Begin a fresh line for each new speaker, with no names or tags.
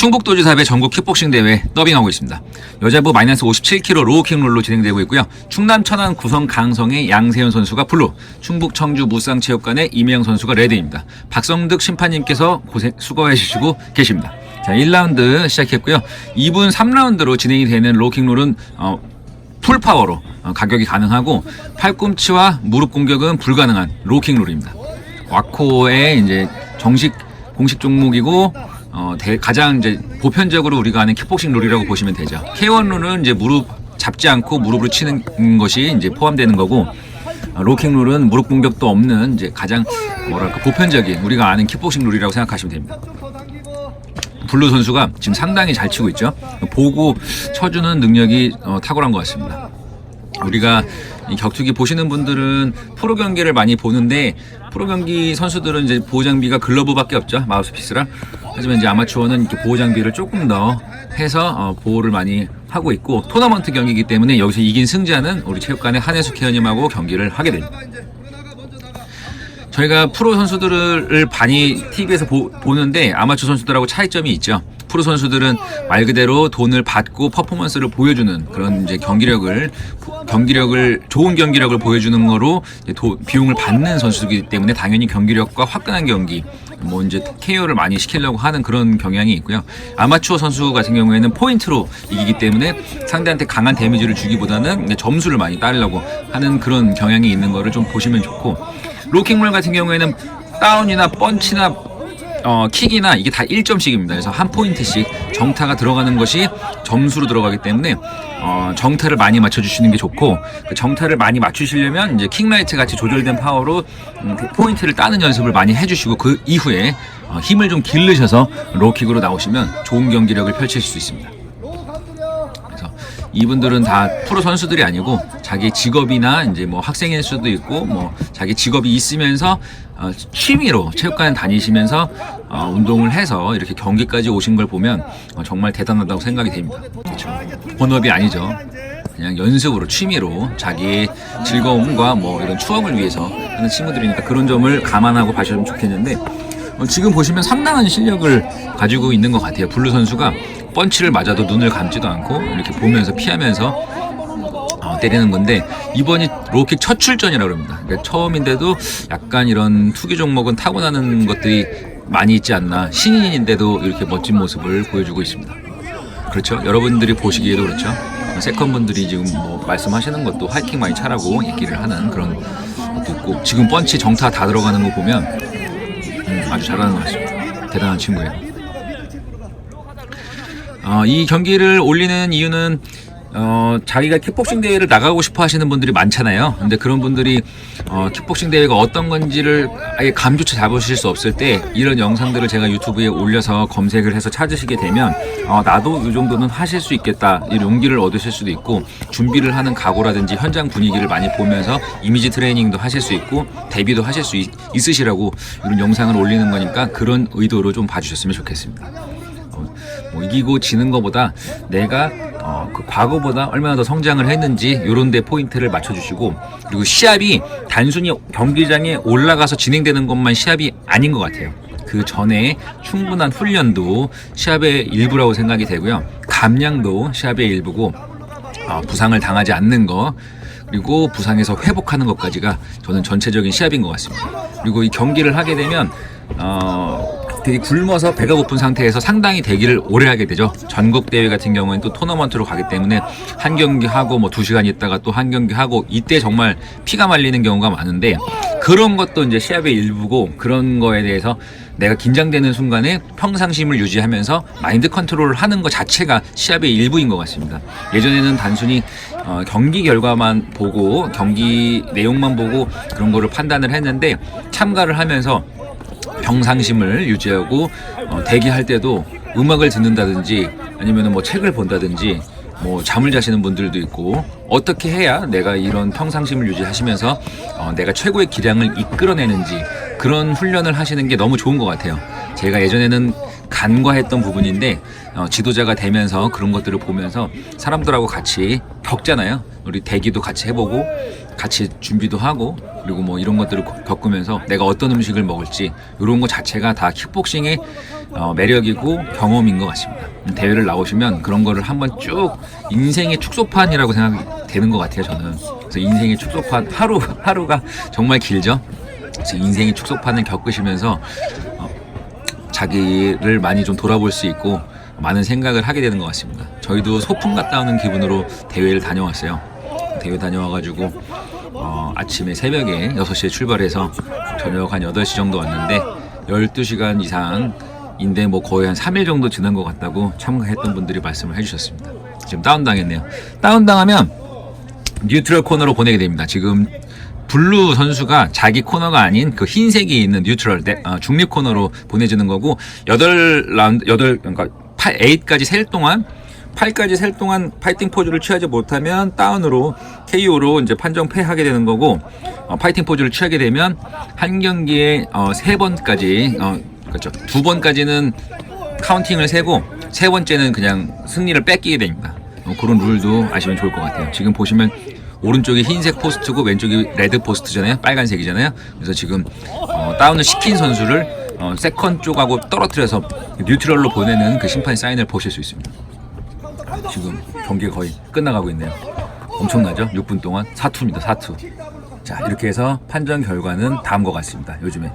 충북도지사회 전국 킥복싱 대회 더빙하고 있습니다. 여자부 마이너스 57kg 로우킥 롤로 진행되고 있고요. 충남 천안 구성 강성의 양세현 선수가 블루, 충북 청주 무쌍 체육관의 이명영 선수가 레드입니다. 박성득 심판님께서 고생 수고해 주시고 계십니다. 자, 1라운드 시작했고요. 2분 3라운드로 진행이 되는 로우킥 롤은 어, 풀파워로 어, 가격이 가능하고 팔꿈치와 무릎 공격은 불가능한 로우킥 롤입니다. 와코의 이제 정식 공식 종목이고 어, 대- 가장 이제 보편적으로 우리가 아는 킥복싱 룰이라고 보시면 되죠. K1 룰은 이제 무릎 잡지 않고 무릎으로 치는 것이 이제 포함되는 거고 어, 로킹 룰은 무릎 공격도 없는 이제 가장 뭐랄까 보편적인 우리가 아는 킥복싱 룰이라고 생각하시면 됩니다. 블루 선수가 지금 상당히 잘 치고 있죠. 보고 쳐주는 능력이 어, 탁월한 것 같습니다. 우리가 이 격투기 보시는 분들은 프로 경기를 많이 보는데 프로 경기 선수들은 이제 보호 장비가 글러브밖에 없죠 마우스피스랑 하지만 이제 아마추어는 이렇게 보호 장비를 조금 더 해서 어, 보호를 많이 하고 있고 토너먼트 경기이기 때문에 여기서 이긴 승자는 우리 체육관의 한혜숙 회원님하고 경기를 하게 됩니다. 저희가 프로 선수들을 많이 TV에서 보, 보는데 아마추어 선수들하고 차이점이 있죠. 프로 선수들은 말 그대로 돈을 받고 퍼포먼스를 보여주는 그런 이제 경기력을 경기력을 좋은 경기력을 보여주는 거로 도- 비용을 받는 선수이기 때문에 당연히 경기력과 화끈한 경기 뭐 이제 KO를 많이 시키려고 하는 그런 경향이 있고요. 아마추어 선수 같은 경우에는 포인트로 이기기 때문에 상대한테 강한 데미지를 주기보다는 점수를 많이 따려고 하는 그런 경향이 있는 거를 좀 보시면 좋고 로킹롤 같은 경우에는 다운이나 펀치나 어, 킥이나 이게 다 1점씩입니다. 그래서 한 포인트씩 정타가 들어가는 것이 점수로 들어가기 때문에 어, 정타를 많이 맞춰주시는 게 좋고 그 정타를 많이 맞추시려면 이제 킥라이트 같이 조절된 파워로 음, 그 포인트를 따는 연습을 많이 해주시고 그 이후에 어, 힘을 좀 기르셔서 로킥으로 나오시면 좋은 경기력을 펼칠 수 있습니다. 이분들은 다 프로 선수들이 아니고 자기 직업이나 이제 뭐 학생일 수도 있고 뭐 자기 직업이 있으면서 어, 취미로 체육관 다니시면서 어, 운동을 해서 이렇게 경기까지 오신 걸 보면 어, 정말 대단하다고 생각이 됩니다. 그렇죠. 본업이 아니죠. 그냥 연습으로 취미로 자기 즐거움과 뭐 이런 추억을 위해서 하는 친구들이니까 그런 점을 감안하고 봐주시면 좋겠는데 어, 지금 보시면 상당한 실력을 가지고 있는 것 같아요. 블루 선수가 펀치를 맞아도 눈을 감지도 않고 이렇게 보면서 피하면서 어, 때리는 건데 이번이 로킥 첫 출전이라고 합니다. 그러니까 처음인데도 약간 이런 투기 종목은 타고나는 것들이 많이 있지 않나 신인인데도 이렇게 멋진 모습을 보여주고 있습니다. 그렇죠. 여러분들이 보시기에도 그렇죠. 세컨분들이 지금 뭐 말씀하시는 것도 하이킹 많이 차라고 얘기를 하는 그런 것도 있고 지금 펀치 정타 다 들어가는 거 보면 음, 아주 잘하는 것 같습니다. 대단한 친구예요. 어, 이 경기를 올리는 이유는 어, 자기가 킥복싱 대회를 나가고 싶어 하시는 분들이 많잖아요. 근데 그런 분들이 어, 킥복싱 대회가 어떤 건지를 아예 감조차 잡으실 수 없을 때 이런 영상들을 제가 유튜브에 올려서 검색을 해서 찾으시게 되면 어, 나도 이 정도는 하실 수 있겠다 이 용기를 얻으실 수도 있고 준비를 하는 각오라든지 현장 분위기를 많이 보면서 이미지 트레이닝도 하실 수 있고 데뷔도 하실 수 있, 있으시라고 이런 영상을 올리는 거니까 그런 의도로 좀 봐주셨으면 좋겠습니다. 어, 뭐 이기고 지는 것보다 내가 어, 그 과거보다 얼마나 더 성장을 했는지 요런 데 포인트를 맞춰주시고 그리고 시합이 단순히 경기장에 올라가서 진행되는 것만 시합이 아닌 것 같아요. 그 전에 충분한 훈련도 시합의 일부라고 생각이 되고요. 감량도 시합의 일부고 어, 부상을 당하지 않는 거 그리고 부상에서 회복하는 것까지가 저는 전체적인 시합인 것 같습니다. 그리고 이 경기를 하게 되면 어, 되게 굶어서 배가 고픈 상태에서 상당히 대기를 오래 하게 되죠. 전국 대회 같은 경우에는 또 토너먼트로 가기 때문에 한 경기 하고 뭐 두 시간 있다가 또 한 경기 하고 이때 정말 피가 말리는 경우가 많은데 그런 것도 이제 시합의 일부고 그런 거에 대해서 내가 긴장되는 순간에 평상심을 유지하면서 마인드 컨트롤을 하는 것 자체가 시합의 일부인 것 같습니다. 예전에는 단순히 어, 경기 결과만 보고 경기 내용만 보고 그런 거를 판단을 했는데 참가를 하면서 평상심을 유지하고 어, 대기할 때도 음악을 듣는다든지 아니면 뭐 책을 본다든지 뭐 잠을 자시는 분들도 있고 어떻게 해야 내가 이런 평상심을 유지하시면서 어, 내가 최고의 기량을 이끌어내는지 그런 훈련을 하시는 게 너무 좋은 것 같아요. 제가 예전에는 간과했던 부분인데 어, 지도자가 되면서 그런 것들을 보면서 사람들하고 같이 겪잖아요. 우리 대기도 같이 해보고 같이 준비도 하고 그리고 뭐 이런 것들을 겪- 겪으면서 내가 어떤 음식을 먹을지 이런 것 자체가 다 킥복싱의 어, 매력이고 경험인 것 같습니다. 대회를 나오시면 그런 거를 한번 쭉 인생의 축소판이라고 생각이 되는 것 같아요 저는. 그래서 인생의 축소판 하루 하루가 정말 길죠. 그래서 인생의 축소판을 겪으시면서 어, 자기를 많이 좀 돌아볼 수 있고 많은 생각을 하게 되는 것 같습니다. 저희도 소풍 갔다 오는 기분으로 대회를 다녀왔어요. 대회 다녀와가지고 어, 아침에 새벽에 6시에 출발해서 저녁 한 8시 정도 왔는데 12시간 이상 인데 뭐 거의 한 3일 정도 지난 것 같다고 참가했던 분들이 말씀을 해주셨습니다. 지금 다운당했네요. 다운당하면 뉴트럴 코너로 보내게 됩니다. 지금 블루 선수가 자기 코너가 아닌 그 흰색이 있는 뉴트럴 네, 어, 중립 코너로 보내주는 거고 여덟 라운드 여덟 그러니까 8, 8까지 셀 동안 8까지 셀 동안 파이팅 포즈를 취하지 못하면 다운으로 KO로 이제 판정 패하게 되는 거고 어, 파이팅 포즈를 취하게 되면 한 경기에 어, 세 번까지 어, 그렇죠 두 번까지는 카운팅을 세고 세 번째는 그냥 승리를 뺏기게 됩니다. 어, 그런 룰도 아시면 좋을 것 같아요. 지금 보시면 오른쪽이 흰색 포스트고 왼쪽이 레드 포스트잖아요. 빨간색이잖아요. 그래서 지금 어, 다운을 시킨 선수를 어, 세컨 쪽하고 떨어뜨려서 뉴트럴로 보내는 그 심판 사인을 보실 수 있습니다. 지금 경기가 거의 끝나가고 있네요. 엄청나죠? 6분 동안 사투입니다. 사투. 자 이렇게 해서 판정 결과는 다음과 같습니다. 요즘에